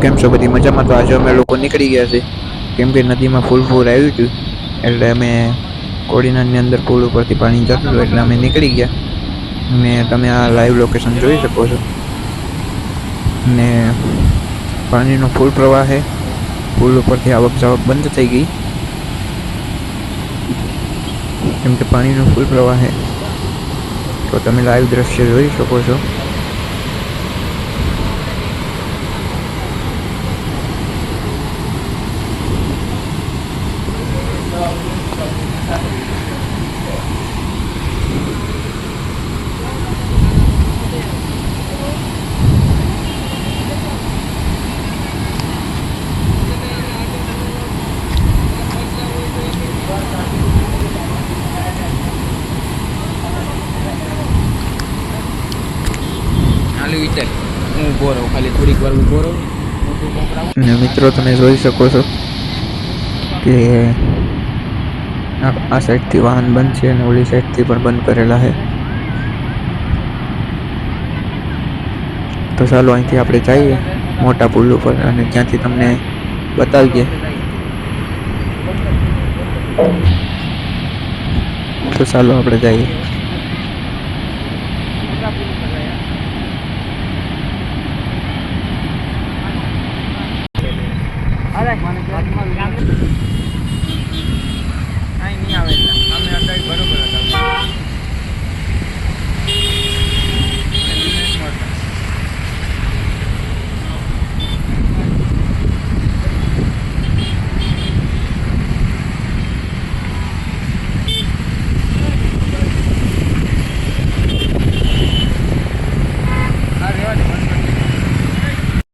કેમ છો? બધી મજામાં? તો આજે અમે લોકો નીકળી ગયા છે. કેમ કે નદીમાં ફૂલ ફૂલ આવ્યું હતું. એટલે અમે કોડીનારની અંદર પુલ ઉપરથી પાણી જતું હતું, એટલે અમે નીકળી ગયા. ને તમે આ લાઈવ લોકેશન જોઈ શકો છો. ને પાણીનો ફૂલ પ્રવાહ છે. પુલ ઉપરથી આવક જાવક બંધ થઈ ગઈ. કેમ કે પાણીનો ફૂલ પ્રવાહ છે. તો તમે લાઈવ દ્રશ્ય જોઈ શકો છો. હાલી વિચાર હું ઊભો રહું ખાલી થોડીક વાર ઊભો રહું મોટું કોકરાવું અને મિત્રો તમે જોઈ શકો છો કે આ આ સાઈડથી વાહન બંધ છે અને ઓલી સાઈડથી પણ બંધ કરેલા છે તો ચાલો અહીંથી આપણે જઈએ મોટા પુલ ઉપર અને ત્યાંથી તમને બતાવીએ તો ચાલો આપણે જઈએ one.